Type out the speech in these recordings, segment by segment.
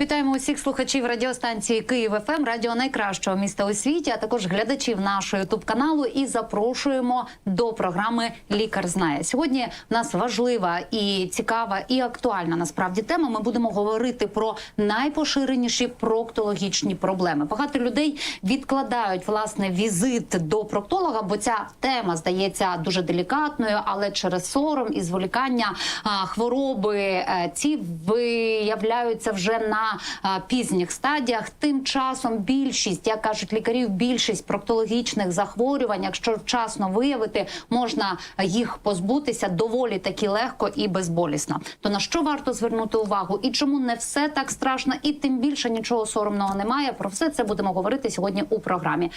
Вітаємо усіх слухачів радіостанції Київ ФМ, радіо найкращого міста у світі, а також глядачів нашого ютуб каналу. І запрошуємо до програми Лікар знає. Сьогодні в нас важлива і цікава і актуальна насправді тема. Ми будемо говорити про найпоширеніші проктологічні проблеми. Багато людей відкладають власне візит до проктолога, бо ця тема здається дуже делікатною, але через сором і зволікання хвороби е, ці виявляються вже на пізніх стадіях. Тим часом більшість, як кажуть лікарів, більшість проктологічних захворювань, якщо вчасно виявити, можна їх позбутися доволі таки легко і безболісно. То на що варто звернути увагу і чому не все так страшно, і тим більше нічого соромного немає. Про все це будемо говорити сьогодні у програмі.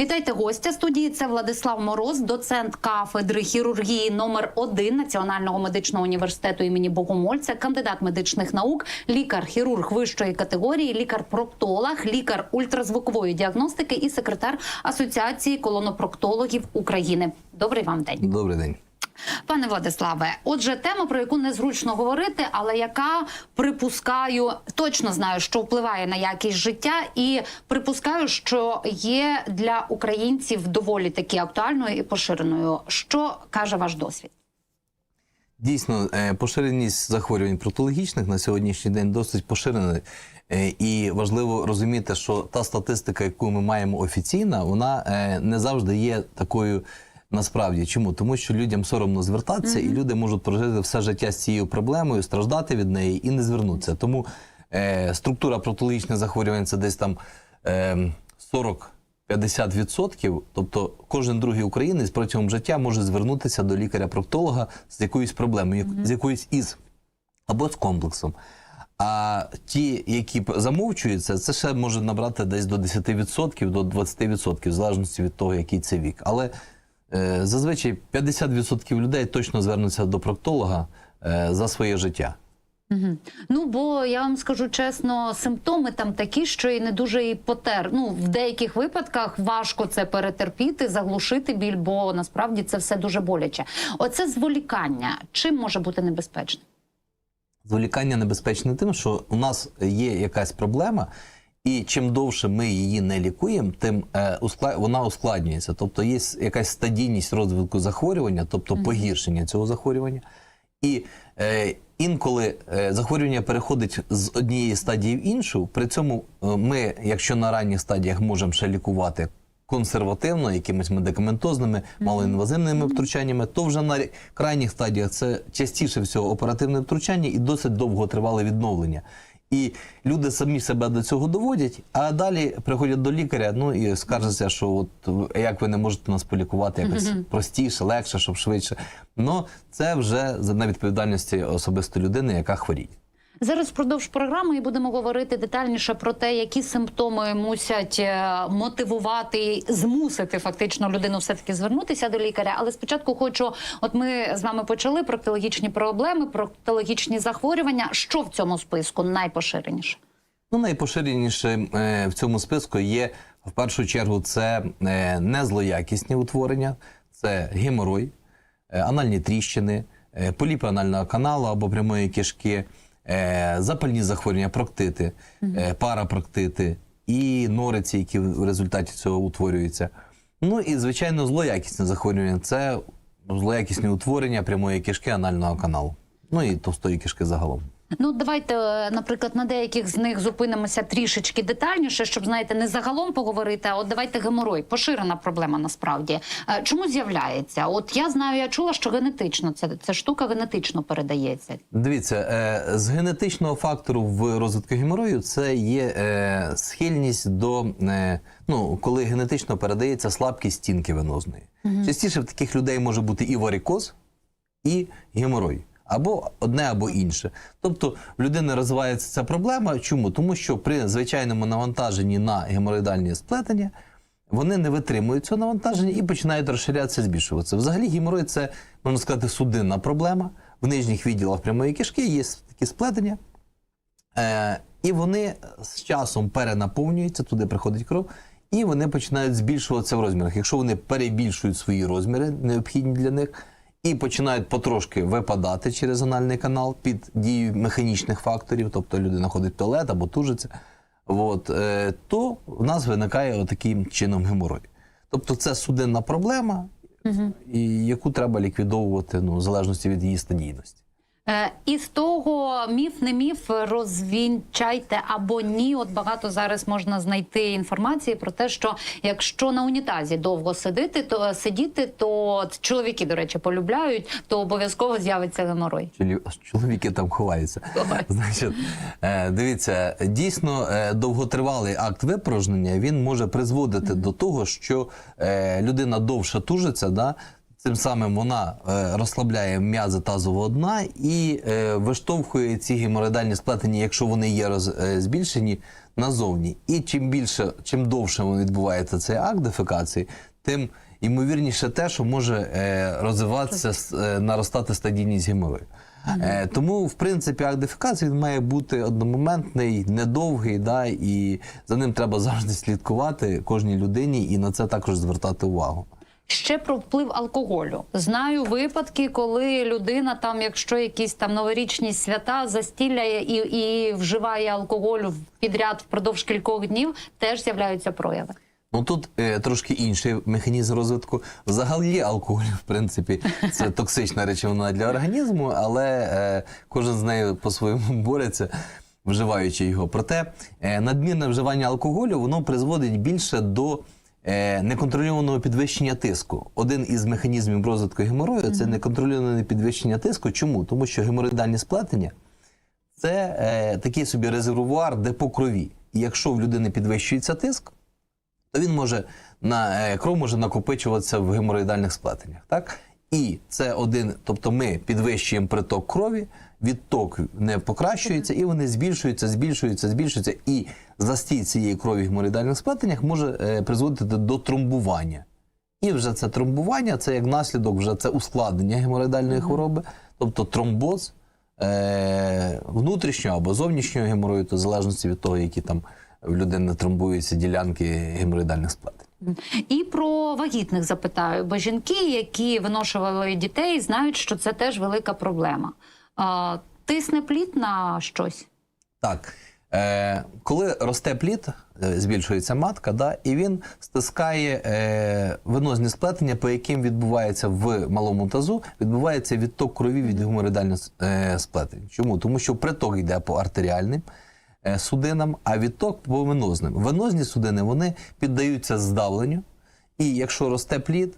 Вітайте гостя студії. Це Владислав Мороз, доцент кафедри хірургії номер 1 Національного медичного університету імені Богомольця, кандидат медичних наук, лікар-хірург вищої категорії, лікар-проктолог, лікар ультразвукової діагностики і секретар Асоціації колонопроктологів України. Добрий вам день. Добрий день. Пане Владиславе, отже, тема, про яку незручно говорити, але яка припускаю, точно знаю, що впливає на якість життя, і припускаю, що є для українців доволі таки актуальною і поширеною. Що каже ваш досвід? Дійсно, е, поширеність захворювань протологічних на сьогоднішній день досить поширена. Е, І важливо розуміти, що та статистика, яку ми маємо офіційна, вона е, не завжди є такою насправді. Чому? Тому що людям соромно звертатися, і люди можуть прожити все життя з цією проблемою, страждати від неї і не звернутися. Тому е, структура протологічних захворювань це десь там е, 40 50%, тобто кожен другий українець протягом життя може звернутися до лікаря-проктолога з якоюсь проблемою, з якоюсь із або з комплексом. А ті, які замовчуються, це ще може набрати десь до 10%, до 20%, в залежності від того, який це вік. Але зазвичай 50% людей точно звернуться до проктолога е, за своє життя. Угу. Ну бо я вам скажу чесно, симптоми там такі, що і не дуже і потер. Ну в деяких випадках важко це перетерпіти, заглушити біль, бо насправді це все дуже боляче. Оце зволікання чим може бути небезпечним? Зволікання небезпечне тим, що у нас є якась проблема, і чим довше ми її не лікуємо, тим е, ускла- вона ускладнюється. Тобто є якась стадійність розвитку захворювання, тобто погіршення цього захворювання. І е, інколи е, захворювання переходить з однієї стадії в іншу. При цьому е, ми, якщо на ранніх стадіях можемо ще лікувати консервативно, якимись медикаментозними, малоінвазивними втручаннями, то вже на крайніх стадіях це частіше всього оперативне втручання і досить довготривале відновлення. І люди самі себе до цього доводять, а далі приходять до лікаря, ну і скаржаться, що от як ви не можете нас полікувати якось простіше, легше, щоб швидше. Ну це вже за на відповідальності особисто людини, яка хворіє. Зараз впродовж програми і будемо говорити детальніше про те, які симптоми мусять е, мотивувати, змусити фактично людину все таки звернутися до лікаря. Але спочатку хочу, от ми з вами почали проктологічні проблеми, проктологічні захворювання. Що в цьому списку найпоширеніше? Ну, найпоширеніше е, в цьому списку є в першу чергу це е, незлоякісні утворення, це геморой, анальні тріщини, поліпи анального каналу або прямої кишки, запальні захворювання, проктити, е, парапроктити і нориці, які в результаті цього утворюються. Ну і звичайно, злоякісне захворювання це злоякісні утворення прямої кишки анального каналу. Ну і товстої кишки загалом. Ну, давайте, е, наприклад, на деяких з них зупинимося трішечки детальніше, щоб знаєте, не загалом поговорити. А от давайте геморой, поширена проблема насправді. Е, Чому з'являється? От я знаю, я чула, що генетично це, це штука генетично передається. Дивіться, е, з генетичного фактору в розвитку геморою це є схильність до ну, коли генетично передається слабкість стінки венозної. Частіше в таких людей може бути і варикоз, і геморой. Або одне, або інше. Тобто в людини розвивається ця проблема. Чому? Тому що при звичайному навантаженні на геморроїдальні сплетення вони не витримують цього навантаження і починають розширятися, збільшуватися. Взагалі, геморой це, можна сказати, судинна проблема. В нижніх відділах прямої кишки є такі сплетення, е, і вони з часом перенаповнюються, туди приходить кров, і вони починають збільшуватися в розмірах. Якщо вони перебільшують свої розміри, необхідні для них, і починають потрошки випадати через анальний канал під дією механічних факторів, тобто людина ходить в туалет або тужиться, от, е, то в нас виникає таким чином геморой. Тобто це судинна проблема, і яку треба ліквідовувати ну, в залежності від її стадійності. Е, і з того міф, не міф, розвінчайте або ні. От багато зараз можна знайти інформації про те, що якщо на унітазі довго сидити, то сидіти, то чоловіки, до речі, полюбляють, то обов'язково з'явиться геморой. Чоловіки там ховаються. Значить, е, дивіться, дійсно е, довготривалий акт випорожнення він може призводити до того, що людина довше тужиться, да, цим самим вона е, розслабляє м'язи тазового дна і е, виштовхує ці геморроїдальні сплетення, якщо вони є роз, е, збільшені, назовні. І чим більше, чим довше відбувається цей акт дефекації, тим ймовірніше те, що може розвиватися, наростати стадійність геморою. Е, тому, в принципі, акт дефекації він має бути одномоментний, недовгий, да, і за ним треба завжди слідкувати кожній людині і на це також звертати увагу. Ще про вплив алкоголю. Знаю випадки, коли людина там, якщо якісь там новорічні свята, застіляє і, і вживає алкоголю підряд впродовж кількох днів, теж з'являються прояви. Ну тут е, трошки інший механізм розвитку. Взагалі алкоголь, в принципі, це токсична речовина для організму, але е, кожен з нею по-своєму бореться, вживаючи його. Проте е, надмірне вживання алкоголю воно призводить більше до неконтрольованого підвищення тиску. Один із механізмів розвитку геморою це неконтрольоване підвищення тиску. Чому? Тому що геморроїдальні сплетення це е, такий собі резервуар депо крові. І якщо в людини підвищується тиск, то він може на е, кров може накопичуватися в геморроїдальних сплетеннях. Так? І це один, тобто ми підвищуємо приток крові, відток не покращується, і вони збільшуються, збільшуються, збільшуються. І застій цієї крові в геморроїдальних сплетеннях може е, призводити до тромбування. І вже це тромбування, це як наслідок, вже це ускладнення геморроїдальної хвороби, тобто тромбоз е- внутрішнього або зовнішнього геморою, то в залежності від того, які там в людини тромбуються ділянки геморроїдальних сплетень. І про вагітних запитаю, бо жінки, які виношували дітей, знають, що це теж велика проблема. А, тисне плід на щось. Так. Е, коли росте плід, е, збільшується матка, да, і він стискає е, венозні сплетення, по яким відбувається в малому тазу, відбувається відток крові від геморроїдальних е, сплетень. Чому? Тому що приток йде по артеріальним е, судинам, а відток по венозним. Венозні судини вони піддаються здавленню, і якщо росте плід,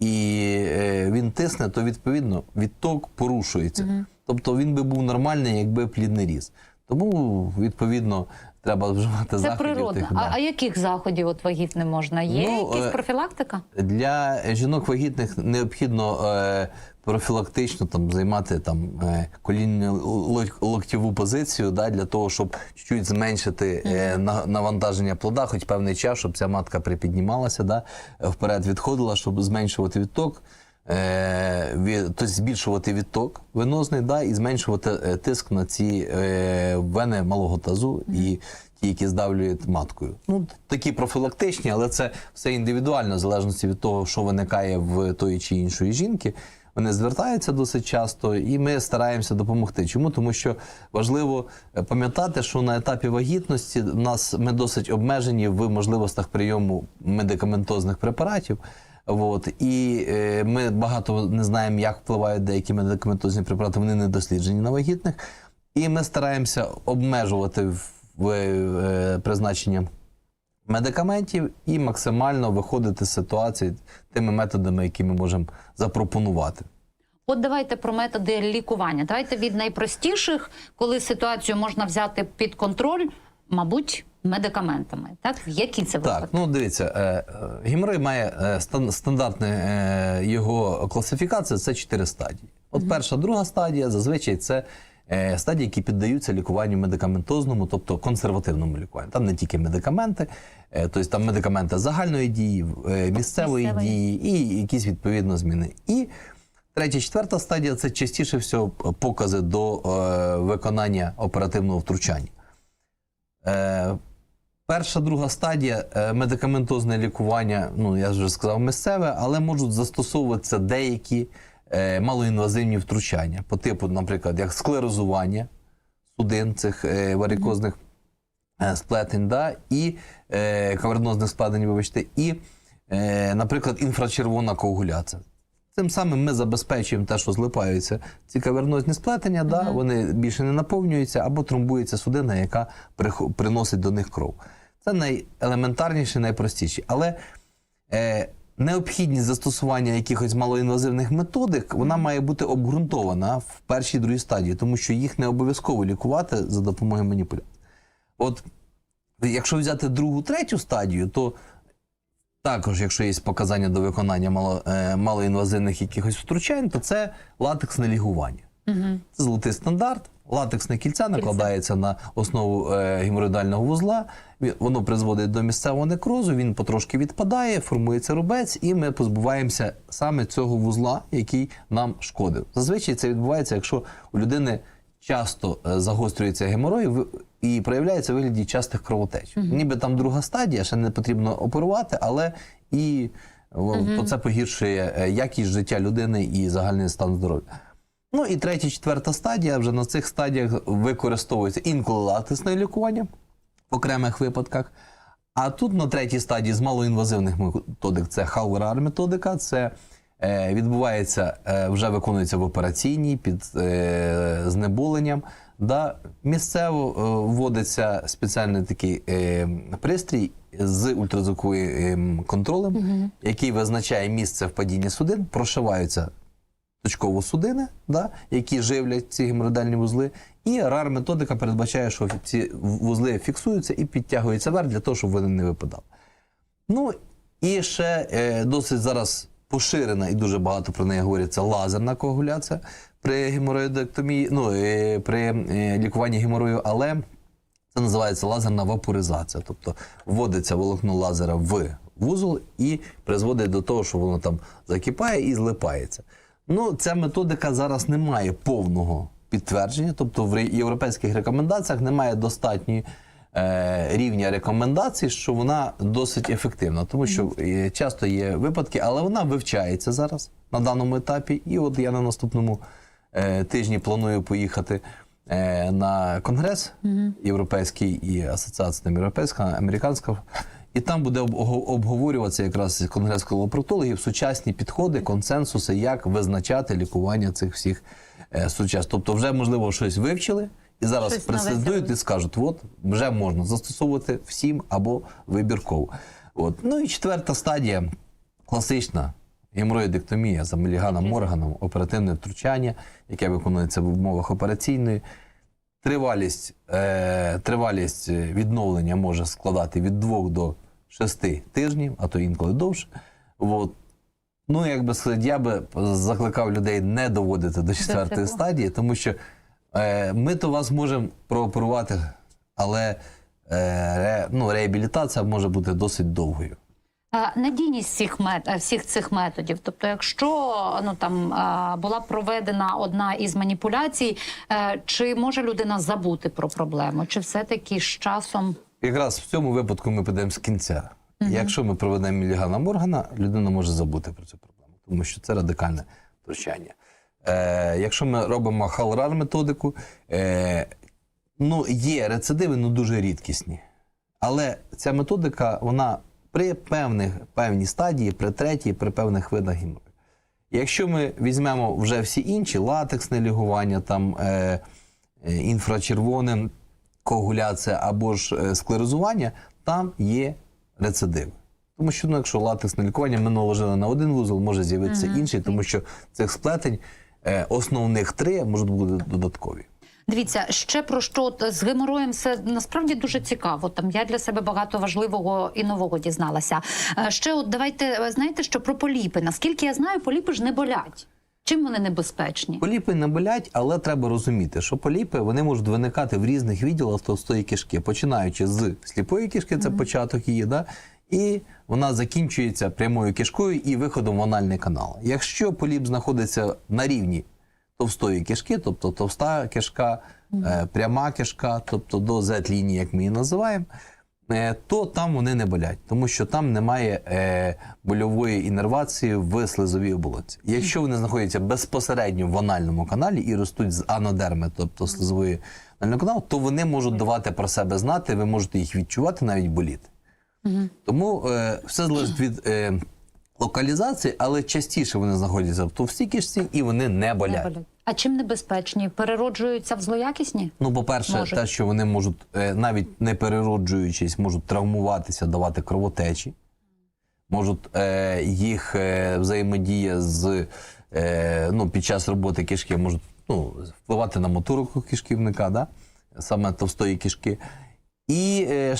і е, він тисне, то відповідно відток порушується. Тобто він би був нормальний, якби плід не ріс. Тому відповідно треба вживати Це заходів. природне. тих, А, да. а яких заходів от вагітним можна? Є Ну, якісь е, профілактика? Для жінок вагітних необхідно е, профілактично там займати там е, колінно-локтєву позицію, да, для того, щоб чуть зменшити е, на- навантаження плода, хоч певний час, щоб ця матка припіднімалася, да, вперед відходила, щоб зменшувати відток. Е, тобто збільшувати відток венозний да, і зменшувати е, тиск на ці е, вени малого тазу і ті, які здавлюють маткою. Ну, такі профілактичні, але це все індивідуально, в залежності від того, що виникає в тої чи іншої жінки. Вони звертаються досить часто, і ми стараємося допомогти. Чому? Тому що важливо пам'ятати, що на етапі вагітності в нас ми досить обмежені в можливостях прийому медикаментозних препаратів. От, і е, ми багато не знаємо, як впливають деякі медикаментозні препарати, вони не досліджені на вагітних. І ми стараємося обмежувати в, в, е, призначення медикаментів і максимально виходити з ситуації тими методами, які ми можемо запропонувати. От давайте про методи лікування. Давайте від найпростіших, коли ситуацію можна взяти під контроль, мабуть, медикаментами. Так, які це Так, випадки? ну дивіться, е, е, має е, стандартне його класифікація це чотири стадії. От перша, друга стадія зазвичай це стадії, які піддаються лікуванню медикаментозному, тобто консервативному лікуванню. Там не тільки медикаменти, тобто там медикаменти загальної дії, місцевої Місцевої. дії і якісь відповідно зміни. І Третя, четверта стадія це частіше всього покази до виконання оперативного втручання. Е, Перша, друга стадія е, медикаментозне лікування, ну я вже сказав, місцеве, але можуть застосовуватися деякі е, малоінвазивні втручання, по типу, наприклад, як склерозування судин цих варикозних сплетень, да, і кавернозних складень, вибачте, і, наприклад, інфрачервона коагуляція. Цим самим ми забезпечуємо те, що злипаються ці кавернозні сплетення, да, вони більше не наповнюються або тромбується судина, яка приносить до них кров. Це найелементарніше, найпростіше. Але е, необхідність застосування якихось малоінвазивних методик вона має бути обґрунтована в першій другій стадії, тому що їх не обов'язково лікувати за допомогою маніпуляцій. От якщо взяти другу, третю стадію, то також, якщо є показання до виконання мало, е, малоінвазивних якихось втручань, то це латексне лігування. Це золотий стандарт. Латексне кільце накладається на основу е, геморроїдального вузла. Воно призводить до місцевого некрозу, він потрошки відпадає, формується рубець, і ми позбуваємося саме цього вузла, який нам шкодив. Зазвичай це відбувається, якщо у людини часто е, загострюється геморой і проявляється в вигляді частих кровотеч. Ніби там друга стадія, ще не потрібно оперувати, але і то це погіршує е, якість життя людини і загальний стан здоров'я. Ну і третя, четверта стадія. Вже на цих стадіях використовується інколи латисне лікування в окремих випадках. А тут на третій стадії з малоінвазивних методик це Халварар методика. Це е, відбувається, е, вже виконується в операційній під е, знеболенням. Да, місцево е, вводиться спеціальний такий е, пристрій з ультразвуковим контролем, який визначає місце впадіння судин, прошиваються точково судини, да, які живлять ці геморроїдальні вузли. І рар методика передбачає, що ці вузли фіксуються і підтягуються вверх для того, щоб вони не випадали. Ну і ще е, досить зараз поширена і дуже багато про неї говориться лазерна коагуляція при геморроїдектомії, ну, е, при е, лікуванні геморою, але це називається лазерна вапоризація. Тобто вводиться волокно лазера в вузол і призводить до того, що воно там закипає і злипається. Ну, ця методика зараз не має повного підтвердження, тобто в європейських рекомендаціях немає достатньої рівня рекомендацій, що вона досить ефективна, тому що е, часто є випадки, але вона вивчається зараз на даному етапі. І от я на наступному е, тижні планую поїхати е, на конгрес європейський і асоціація європейська, американська. І там буде обговорюватися якраз конгрес колопроктологів сучасні підходи, консенсуси, як визначати лікування цих всіх е, сучас. Тобто, вже можливо щось вивчили, і зараз Щось і скажуть, от вже можна застосовувати всім або вибірково. От. Ну і четверта стадія класична геморроїдектомія за Меліганом Морганом, оперативне втручання, яке виконується в умовах операційної. Тривалість, е, тривалість відновлення може складати від 2 до 6 тижнів, а то інколи довше. От. Ну, як би сказати, я би закликав людей не доводити до четвертої стадії, тому що ми то вас можемо прооперувати, але е, ну, реабілітація може бути досить довгою. Надійність всіх мет... е, всіх цих методів. Тобто, якщо ну там була проведена одна із маніпуляцій, е, чи може людина забути про проблему, чи все-таки з часом Якраз в цьому випадку ми підемо з кінця. Якщо ми проведемо Мілігана Моргана, людина може забути про цю проблему, тому що це радикальне втручання. Е, якщо ми робимо халрар методику, е, ну, є рецидиви, ну дуже рідкісні. Але ця методика, вона при певних, певній стадії, при третій, при певних видах геморою. Якщо ми візьмемо вже всі інші латексне лігування, там е, е, інфрачервоне коагуляція або ж е, склерозування, там є рецидиви. Тому що ну, якщо латексне лікування ми наложили на один вузол, може з'явитися інший, тому що цих сплетень основних три можуть бути додаткові. Дивіться, ще про що з геморроєм все насправді дуже цікаво. Там я для себе багато важливого і нового дізналася. Е, Ще от давайте е, знаєте, що про поліпи. Наскільки я знаю, поліпи ж не болять. Чим вони небезпечні? Поліпи не болять, але треба розуміти, що поліпи вони можуть виникати в різних відділах товстої кишки, починаючи з сліпої кишки, це початок її, да? І вона закінчується прямою кишкою і виходом в анальний канал. Якщо поліп знаходиться на рівні товстої кишки, тобто товста кишка, е, пряма кишка, тобто до Z-лінії, як ми її називаємо, е, то там вони не болять, тому що там немає е, больової інервації в слизовій оболонці. Якщо вони знаходяться безпосередньо в анальному каналі і ростуть з анодерми, тобто слизової анального каналу, то вони можуть давати про себе знати, ви можете їх відчувати, навіть боліти. Тому е, все залежить від е, локалізації, але частіше вони знаходяться в товстій кишці і вони не болять. Не болять. А чим небезпечні? Перероджуються в злоякісні? Ну, по-перше, Можуть. те, що вони можуть, е, навіть не перероджуючись, можуть травмуватися, давати кровотечі, можуть е, їх е, взаємодія з е, ну, під час роботи кишки можуть ну, впливати на моторику кишківника, да? саме товстої кишки. І е,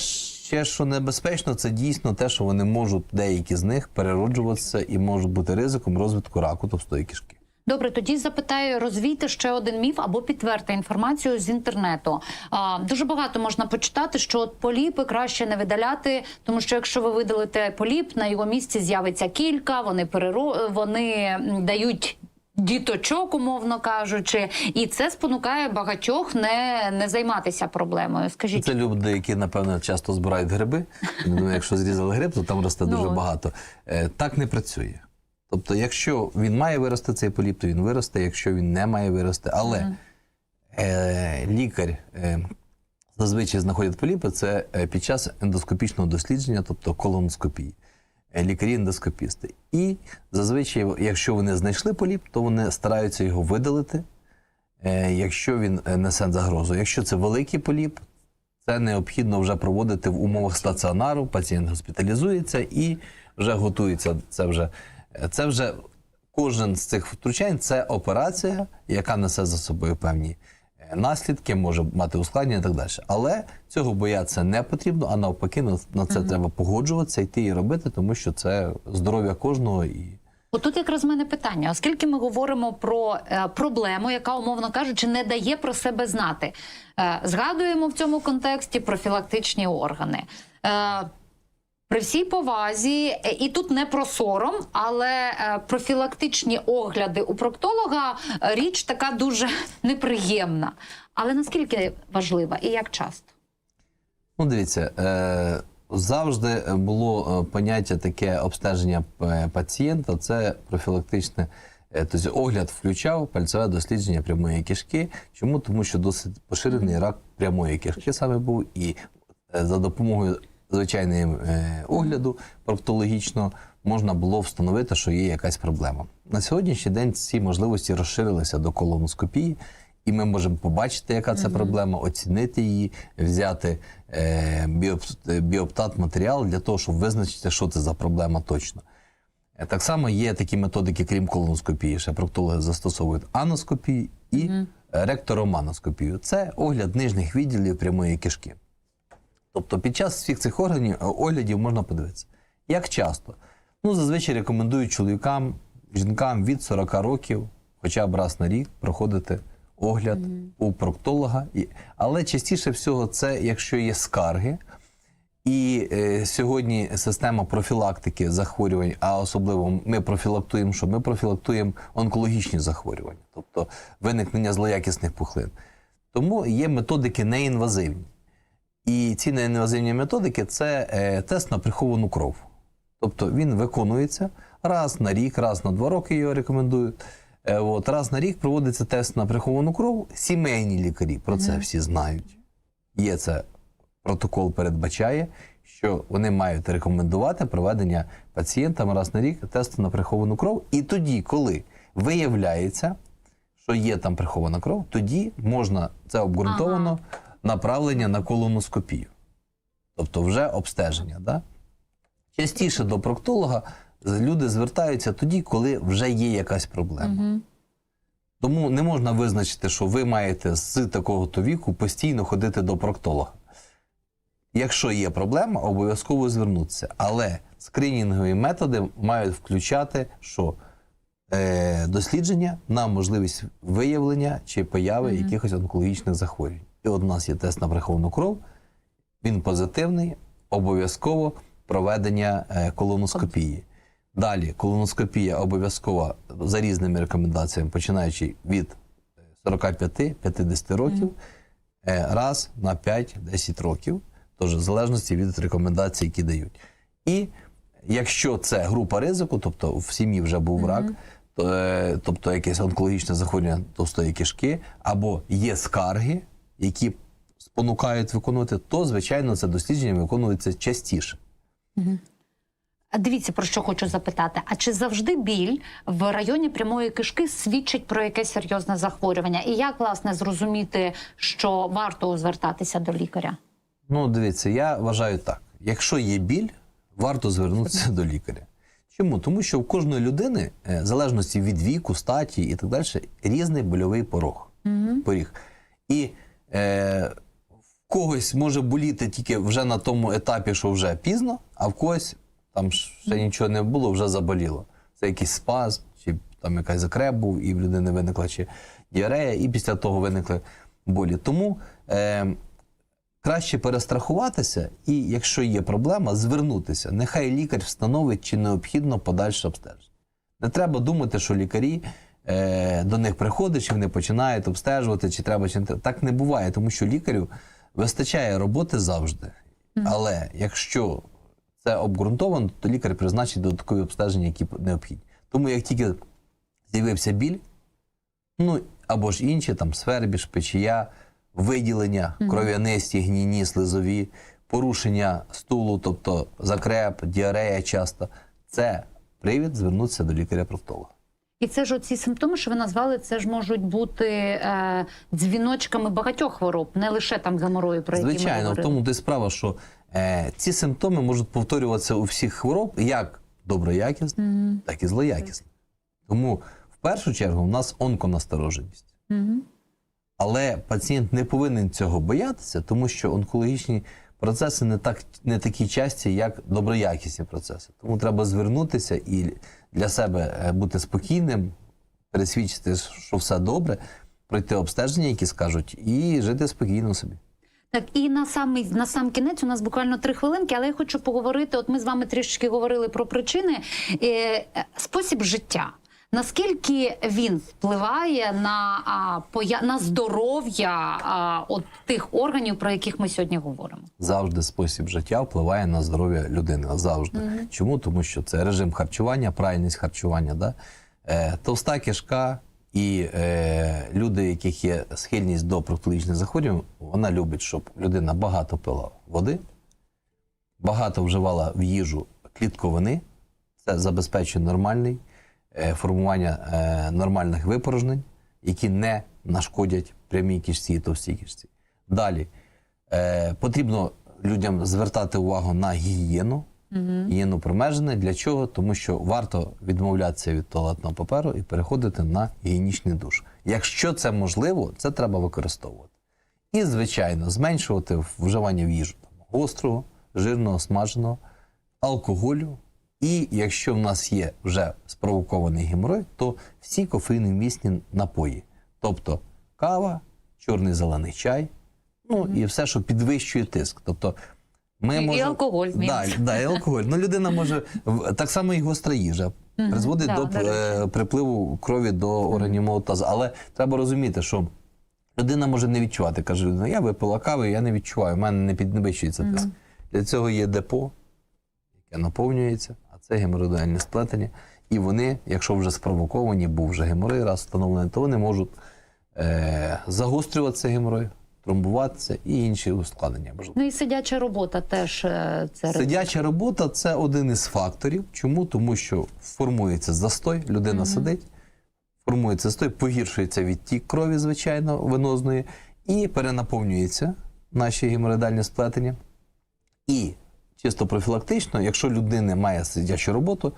ще що небезпечно, це дійсно те, що вони можуть, деякі з них, перероджуватися і можуть бути ризиком розвитку раку товстої кишки. Добре, тоді запитаю, розвійте ще один міф або підтвердьте інформацію з інтернету. А, дуже багато можна почитати, що от поліпи краще не видаляти, тому що якщо ви видалите поліп, на його місці з'явиться кілька, вони переро... вони дають. Діточок, умовно кажучи, і це спонукає багатьох не, не займатися проблемою. Скажіть, Це люди, які напевно часто збирають гриби. Ну, якщо зрізали гриб, то там росте Ну, дуже багато. Е, Так не працює. Тобто, якщо він має вирости цей поліп, то він виросте, якщо він не має вирости. Але е, лікар е, зазвичай знаходить поліпи це е, під час ендоскопічного дослідження, тобто колоноскопії. Е, Лікарі-ендоскопісти. І зазвичай, якщо вони знайшли поліп, то вони стараються його видалити, е, якщо він е, несе загрозу. Якщо це великий поліп, це необхідно вже проводити в умовах стаціонару. Пацієнт госпіталізується і вже готується. Це вже, це вже кожен з цих втручань це операція, яка несе за собою певні е, наслідки, може мати ускладнення і так далі. Але цього боятися не потрібно, а навпаки, на, це треба погоджуватися, йти і робити, тому що це здоров'я кожного і. Отут якраз в мене питання, оскільки ми говоримо про е, проблему, яка, умовно кажучи, не дає про себе знати. Е, згадуємо в цьому контексті профілактичні органи. Е, при всій повазі, е, і тут не про сором, але е, профілактичні огляди у проктолога е, річ така дуже неприємна. Але наскільки важлива і як часто? Ну, дивіться, завжди було поняття таке обстеження пацієнта, це профілактичне. Тобто огляд включав пальцеве дослідження прямої кишки. Чому? Тому що досить поширений рак прямої кишки саме був, і за допомогою звичайного е, огляду проктологічного можна було встановити, що є якась проблема. На сьогоднішній день ці можливості розширилися до колоноскопії, і ми можемо побачити, яка це проблема, оцінити її, взяти е, біоптат матеріал для того, щоб визначити, що це за проблема точно. Е, Так само є такі методики, крім колоноскопії, ще проктологи застосовують аноскопію і ректороманоскопію. Це огляд нижніх відділів прямої кишки. Тобто під час всіх цих органів, е, оглядів можна подивитися. Як часто? Ну, зазвичай рекомендують чоловікам, жінкам від 40 років, хоча б раз на рік, проходити огляд у проктолога. Але частіше всього це, якщо є скарги, і е, сьогодні система профілактики захворювань, а особливо ми профілактуємо, що ми профілактуємо онкологічні захворювання, тобто виникнення злоякісних пухлин. Тому є методики неінвазивні. І ці неінвазивні методики це е, тест на приховану кров. Тобто він виконується раз на рік, раз на два роки його рекомендують. Е, от, раз на рік проводиться тест на приховану кров. Сімейні лікарі про це всі знають. Є це протокол передбачає, що вони мають рекомендувати проведення пацієнтам раз на рік тесту на приховану кров. І тоді, коли виявляється, що є там прихована кров, тоді можна це обґрунтовано направлення на колоноскопію. Тобто вже обстеження. Да? Частіше до проктолога люди звертаються тоді, коли вже є якась проблема. Тому не можна визначити, що ви маєте з такого-то віку постійно ходити до проктолога. Якщо є проблема, обов'язково звернутися. Але скринінгові методи мають включати, що е, дослідження на можливість виявлення чи появи якихось онкологічних захворювань. І от у нас є тест на приховану кров, він позитивний, обов'язково проведення е, колоноскопії. Далі колоноскопія обов'язкова за різними рекомендаціями, починаючи від 45-50 років, е, раз на 5-10 років. теж в залежності від рекомендацій, які дають. І якщо це група ризику, тобто в сім'ї вже був рак, е, тобто якесь онкологічне захворювання товстої кишки, або є скарги, які спонукають виконувати, то звичайно це дослідження виконується частіше. А Дивіться, про що хочу запитати: а чи завжди біль в районі прямої кишки свідчить про якесь серйозне захворювання? І як власне зрозуміти, що варто звертатися до лікаря? Ну, дивіться, я вважаю так: якщо є біль, варто звернутися до лікаря. Чому? Тому що у кожної людини, е, в залежності від віку, статі і так далі, різний больовий порог. поріг. І е, в когось може боліти тільки вже на тому етапі, що вже пізно, а в когось там ще нічого не було, вже заболіло. Це якийсь спазм, чи там якась закреп був, і в людини виникла чи діарея, і після того виникли болі. Тому е, краще перестрахуватися, і якщо є проблема, звернутися. Нехай лікар встановить, чи необхідно подальше обстеження. Не треба думати, що лікарі е, до них приходять, чи вони починають обстежувати, чи треба, чи не треба. Так не буває, тому що лікарю вистачає роботи завжди. Але якщо це обґрунтовано, то лікар призначить додаткові обстеження, які необхідні. Тому як тільки з'явився біль, ну або ж інші, там свербіж, печія, виділення, кров'янисті, гніні, слизові, порушення стулу, тобто закреп, діарея часто, це привід звернутися до лікаря-профтолога. І це ж оці симптоми, що ви назвали, це ж можуть бути е, дзвіночками багатьох хвороб, не лише там геморою, про які ми Звичайно, в тому то й справа, що е, ці симптоми можуть повторюватися у всіх хвороб як доброякісно, так і злоякісно. Тому в першу чергу в нас онконастороженість. Мгм. Але пацієнт не повинен цього боятися, тому що онкологічні процеси не, так, не такі часті, як доброякісні процеси. Тому треба звернутися і для себе е, бути спокійним, пересвідчити, що все добре, пройти обстеження, які скажуть, і жити спокійно собі. Так, і на самий на сам кінець у нас буквально три хвилинки, але я хочу поговорити. От ми з вами трішечки говорили про причини. Е, е, спосіб життя. Наскільки він впливає на, а, поя... на здоров'я а, от тих органів, про яких ми сьогодні говоримо? Завжди спосіб життя впливає на здоров'я людини. Завжди. Чому? Тому що це режим харчування, правильність харчування. Да? Е, товста кишка і е, люди, яких є схильність до проктологічних захворювань, вона любить, щоб людина багато пила води, багато вживала в їжу клітковини. Це забезпечує нормальний формування е, нормальних випорожнень, які не нашкодять прямій кишці і товстій кишці. Далі е, потрібно людям звертати увагу на гігієну, гігієну промежини. Для чого? Тому що варто відмовлятися від туалетного паперу і переходити на гігієнічний душ. Якщо це можливо, це треба використовувати. І, звичайно, зменшувати вживання в їжу там, гострого, жирного, смаженого, алкоголю. І якщо в нас є вже спровокований геморой, то всі кофеїновмісні напої, тобто кава, чорний зелений чай, ну і все, що підвищує тиск. Тобто ми І- і алкоголь, да, да, і алкоголь. Ну, людина може так само і гостра їжа призводить да, до, до речі. е, припливу крові до органів малого тазу. Але треба розуміти, що людина може не відчувати. Каже, людина, я випила кави, я не відчуваю, в мене не підвищується тиск. Для цього є депо, яке наповнюється, а це геморроїдальне сплетення. І вони, якщо вже спровоковані, був вже геморой раз встановлений, то вони можуть е, загострюватися геморой, тромбуватися і інші ускладнення. Ну і сидяча робота теж е, це. Сидяча робота це один із факторів. Чому? Тому що формується застой, людина сидить, формується застой, погіршується відтік крові, звичайно, венозної, і перенаповнюється наші геморроїдальні сплетення. І чисто профілактично, якщо людина має сидячу роботу,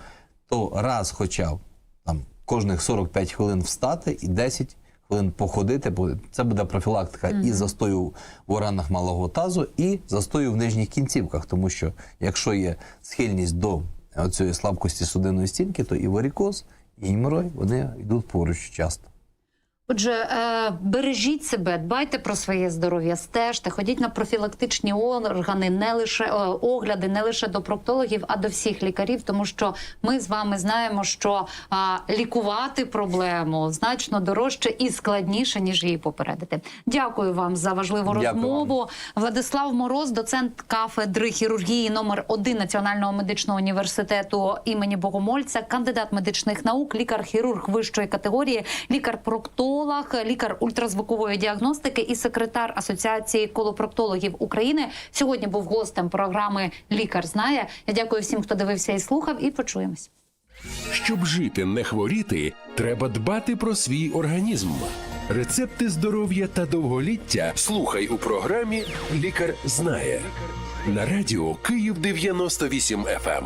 то раз хоча б там, кожних 45 хвилин встати і 10 хвилин походити, бо це буде профілактика і застою в органах малого тазу, і застою в нижніх кінцівках. Тому що якщо є схильність до цієї слабкості судинної стінки, то і варикоз, і геморой, вони йдуть поруч часто. Отже, е, бережіть себе, дбайте про своє здоров'я, стежте, ходіть на профілактичні органи, не лише е, огляди, не лише до проктологів, а до всіх лікарів, тому що ми з вами знаємо, що лікувати проблему значно дорожче і складніше, ніж її попередити. Дякую вам за важливу Дякую розмову. Владислав Мороз, доцент кафедри хірургії номер 1 Національного медичного університету імені Богомольця, кандидат медичних наук, лікар-хірург вищої категорії, лікар-проктолог, лікар ультразвукової діагностики і секретар Асоціації колопроктологів України. Сьогодні був гостем програми Лікар знає. Я дякую всім, хто дивився і слухав. І почуємось. Щоб жити, не хворіти, треба дбати про свій організм. Рецепти здоров'я та довголіття слухай у програмі Лікар знає на радіо Київ 98 FM.